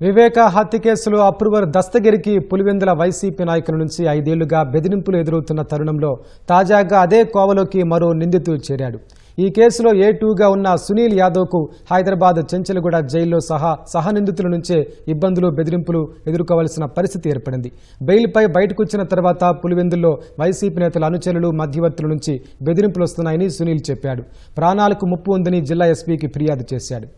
వివేక హత్య కేసులో approver దస్తగిరికి Pulivendula YCP నాయకుల నుంచి ఐదేళ్ళుగా బెదిరింపులు ఎదురవుతున్న తరుణంలో తాజాగా అదే కోవలోకి మరో నిందితుడు చేరాడు. ఈ కేసులో ఏ టూగా ఉన్న సునీల్ యాదవ్కు హైదరాబాద్ చెంచలగూడ జైల్లో సహా సహనిందితుల నుంచే ఇబ్బందులు బెదిరింపులు ఎదుర్కోవాల్సిన పరిస్థితి ఏర్పడింది. బెయిల్పై బయటకొచ్చిన తర్వాత పులివెందుల్లో వైసీపీ నేతల అనుచరులు మధ్యవర్తుల నుంచి బెదిరింపులు వస్తున్నాయని సునీల్ చెప్పాడు. ప్రాణాలకు ముప్పు ఉందని జిల్లా ఎస్పీకి ఫిర్యాదు చేశాడు.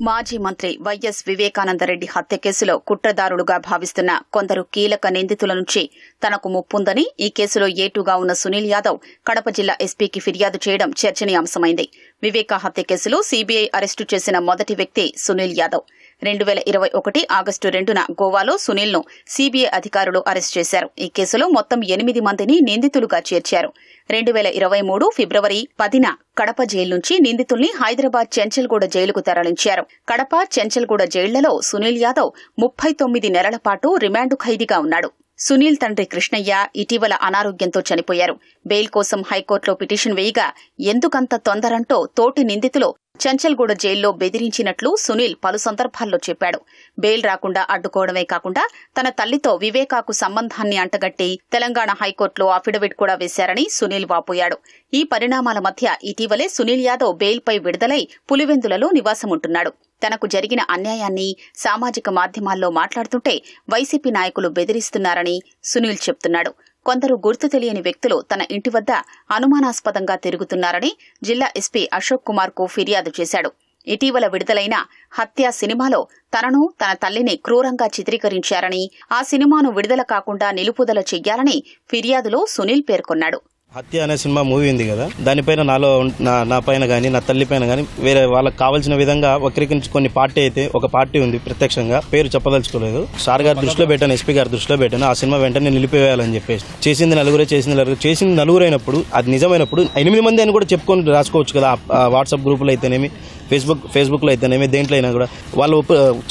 మాజీ మంత్రి వైఎస్ వివేకానందరెడ్డి హత్య కేసులో కుట్రదారులుగా భావిస్తున్న కొందరు కీలక నిందితుల నుంచి తనకు ముప్పుందని ఈ కేసులో ఏటుగా ఉన్న సునీల్ యాదవ్ కడప జిల్లా ఎస్పీకి ఫిర్యాదు చేయడం చర్చనీయాంశమైంది. వివేకా హత్య కేసులో సీబీఐ అరెస్టు చేసిన మొదటి వ్యక్తి సునీల్ యాదవ్. రెండు వేల ఇరవై ఒకటి ఆగస్టు రెండున గోవాలో సునీల్ను సీబీఐ అధికారులు అరెస్ట్ చేశారు. ఈ కేసులో మొత్తం ఎనిమిది మందిని నిందితులుగా చేర్చారు. రెండు వేల ఇరవై మూడు ఫిబ్రవరి పదిన కడప జైలు నుంచి నిందితుల్ని హైదరాబాద్ చెంచల్గూడ జైలుకు తరలించారు. కడప చెంచల్గూడ జైళ్ళలో సునీల్ యాదవ్ ముప్పై తొమ్మిది నెలల పాటు రిమాండ్ ఖైదీగా ఉన్నాడు. సునీల్ తండ్రి కృష్ణయ్య ఇటీవల అనారోగ్యంతో చనిపోయారు. బెయిల్ కోసం హైకోర్టులో పిటిషన్ వేయగా ఎందుకంత తొందరంటో తోటి నిందితులు చంచల్గూడ జైల్లో బెదిరించినట్లు సునీల్ పలు సందర్భాల్లో చెప్పాడు. బెయిల్ రాకుండా అడ్డుకోవడమే కాకుండా తన తల్లితో వివేకాకు సంబంధాన్ని అంటగట్టి తెలంగాణ హైకోర్టులో అఫిడవిట్ కూడా వేశారని సునీల్ వాపోయాడు. ఈ పరిణామాల మధ్య ఇటీవలే సునీల్ యాదవ్ బెయిల్పై విడుదలై పులివెందులలో నివాసముంటున్నాడు. తనకు జరిగిన అన్యాయాన్ని సామాజిక మాధ్యమాల్లో మాట్లాడుతుంటే వైసీపీ నాయకులు బెదిరిస్తున్నారని సునీల్ చెప్తున్నాడు. కొందరు గుర్తు తెలియని వ్యక్తులు తన ఇంటి వద్ద అనుమానాస్పదంగా తిరుగుతున్నారని జిల్లా ఎస్పీ అశోక్ కుమార్కు ఫిర్యాదు చేశాడు. ఇటీవల విడుదలైన హత్య సినిమాలో తనను తన తల్లిని క్రూరంగా చిత్రీకరించారని ఆ సినిమాను విడుదల కాకుండా నిలుపుదల చెయ్యాలని ఫిర్యాదులో సునీల్ పేర్కొన్నాడు. హత్య అనే సినిమా మూవీ ఉంది కదా. దానిపైన నాలో నా నా పైన కానీ నా తల్లి పైన కానీ వేరే వాళ్ళకి కావాల్సిన విధంగా వక్రీకరించి కొన్ని పార్టీ అయితే ఒక పార్టీ ఉంది ప్రత్యక్షంగా పేరు చెప్పదలుచుకోలేదు. సార్ గారి దృష్టిలో పెట్టాను ఎస్పీ గారి దృష్టిలో పెట్టాను ఆ సినిమా వెంటనే నిలిపివేయాలని చెప్పేసి. చేసింది నలుగురే చేసింది నలుగురు చేసింది నలుగురు అయినప్పుడు అది నిజమైనప్పుడు ఎనిమిది మంది అని కూడా చెప్పుకొని రాసుకోవచ్చు కదా వాట్సాప్ గ్రూపులో అయితేనేమి. ఫేస్బుక్ ఫేస్బుక్లో అయితేనేమి దేంట్లో అయినా కూడా. వాళ్ళు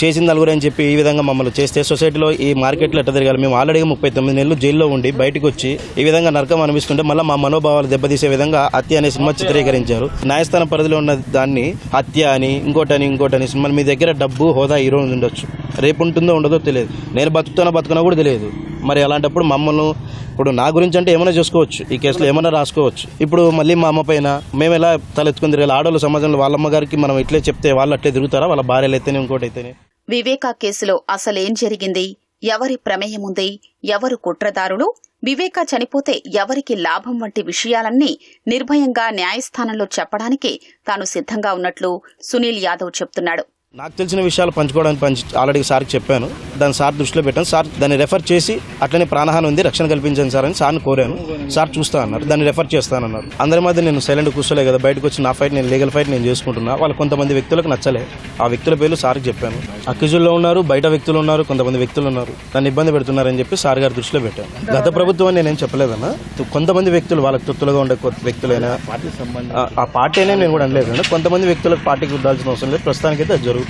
చేసిన చేసింది నలుగురు అని చెప్పి ఈ విధంగా మమ్మల్ని చేస్తే సొసైటీలో ఈ మార్కెట్లో ఎట్లా తిరగాలి? మేము ఆల్రెడీ ముప్పై తొమ్మిది నెలలు జైల్లో ఉండి బయటకు వచ్చి ఈ విధంగా నరకం అనిపిస్తుంటే మళ్ళీ మా మనోభావాలు దెబ్బతీసే విధంగా హత్య అనే సినిమా చిత్రీకరించారు. న్యాయస్థానం పరిధిలో ఉన్న దాన్ని హత్య అని ఇంకోటని ఇంకోటని సినిమా మీ దగ్గర డబ్బు హోదా హీరో ఉండొచ్చు. రేపు ఉంటుందో ఉండదో తెలియదు. నేను బతుకుతానో బతుకునో కూడా తెలియదు. మరి అలాంటప్పుడు మమ్మల్ని ఇప్పుడు నా గురించి అంటే ఏమైనా చేసుకోవచ్చు. ఈ కేసులో ఏమైనా రాసుకోవచ్చు. ఇప్పుడు మళ్ళీ మా అమ్మ పైన మేము ఎలా తలెత్తుకుని తిరగాలి? ఆడవాళ్ళ సమాజంలో వాళ్ళ అమ్మగారికి మనం ఇట్లే చెప్తే వాళ్ళు అట్లే తిరుగుతారా? వాళ్ళ భార్యలు అయితేనే ఇంకోటి అయితేనే? వివేకా కేసులో అసలేం జరిగింది? ఎవరి ప్రమేయం ఉంది? ఎవరు కుట్రదారులు? వివేకా చనిపోతే ఎవరికి లాభం వంటి విషయాలన్నీ నిర్భయంగా న్యాయస్థానంలో చెప్పడానికి తాను సిద్ధంగా ఉన్నట్లు సునీల్ యాదవ్ చెప్తున్నాడు. నాకు తెలిసిన విషయాలు పంచుకోవడానికి పంచి ఆల్రెడీ సార్కి చెప్పాను. దాన్ని సార్ దృష్టిలో పెట్టాను. సార్ దాన్ని రెఫర్ చేసి అట్లనే ప్రాణహాని ఉంది రక్షణ కల్పించండి సార్ అని సార్ని కోరాను. సార్ చూస్తా అన్నారు. దాన్ని రెఫర్ చేస్తానన్నారు. అందరి మధ్య నేను సైలెంట్ కూర్చోలే కదా. బయటకు వచ్చి నా ఫైట్ నేను లీగల్ ఫైట్ నేను చేసుకుంటున్నా. వాళ్ళు కొంతమంది వ్యక్తులకు నచ్చలే. ఆ వ్యక్తుల పేర్లు సార్కి చెప్పాను. అక్యూజుల్లో ఉన్నారు బయట వ్యక్తులు ఉన్నారు కొంతమంది వ్యక్తులు ఉన్నారు. నన్ను ఇబ్బంది పెడుతున్నారని చెప్పి సార్ గారి దృష్టిలో పెట్టాను. గత ప్రభుత్వం నేనేం చెప్పలేదన్నా. కొంతమంది వ్యక్తులు వాళ్ళకి తొత్తులుగా ఉండే కొత్త వ్యక్తులైనా ఆ- ఆ పార్టీ అయినా నేను కూడా అనలేదు కొంతమంది వ్యక్తులకు పార్టీకి ఉండాల్సిన అవసరం లేదు. ప్రస్తుతానికైతే అది జరుగుతుంది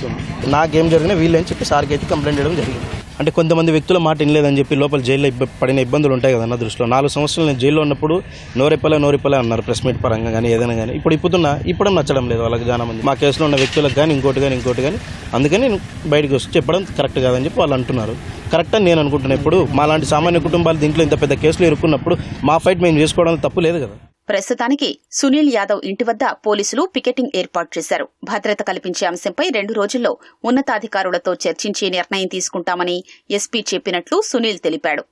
నాకేం జరిగినా వీళ్ళని చెప్పి సార్కి అయితే కంప్లైంట్ చేయడం జరిగింది. అంటే కొంతమంది వ్యక్తుల మాట వినలేదని చెప్పి లోపల జైల్లో పడిన ఇబ్బందులు ఉంటాయి కదా దృష్టిలో. నాలుగు సంవత్సరాలు నేను జైల్లో ఉన్నప్పుడు నోరెప్పలే నోరెప్పలే అన్నారు ప్రెస్ మీట్ పరంగా కానీ ఏదైనా కానీ. ఇప్పుడు ఇప్పుతున్నా ఇప్పుడు నచ్చడం లేదు వాళ్ళకి చాలా మంది. మా కేసులో ఉన్న వ్యక్తులకు కానీ ఇంకోటి కానీ ఇంకోటి కానీ అందుకని నేను బయటకు వచ్చి చెప్పడం కరెక్ట్ కాదని చెప్పి వాళ్ళు అంటున్నారు. కరెక్ట్ అని నేను అనుకుంటున్నాను ఇప్పుడు మా లాంటి సామాన్య కుటుంబాలు దీంట్లో ఇంత పెద్ద కేసులు ఇరుక్కున్నప్పుడు మా ఫైట్ మేము చేసుకోవడం తప్పు లేదు కదా. ప్రస్తుతానికి సునీల్ యాదవ్ ఇంటి వద్ద పోలీసులు పికెటింగ్ ఏర్పాటు చేశారు. భద్రత కల్పించే అంశంపై రెండు రోజుల్లో ఉన్నతాధికారులతో చర్చించి నిర్ణయం తీసుకుంటామని ఎస్పీ చెప్పినట్లు సునీల్ తెలిపాడు.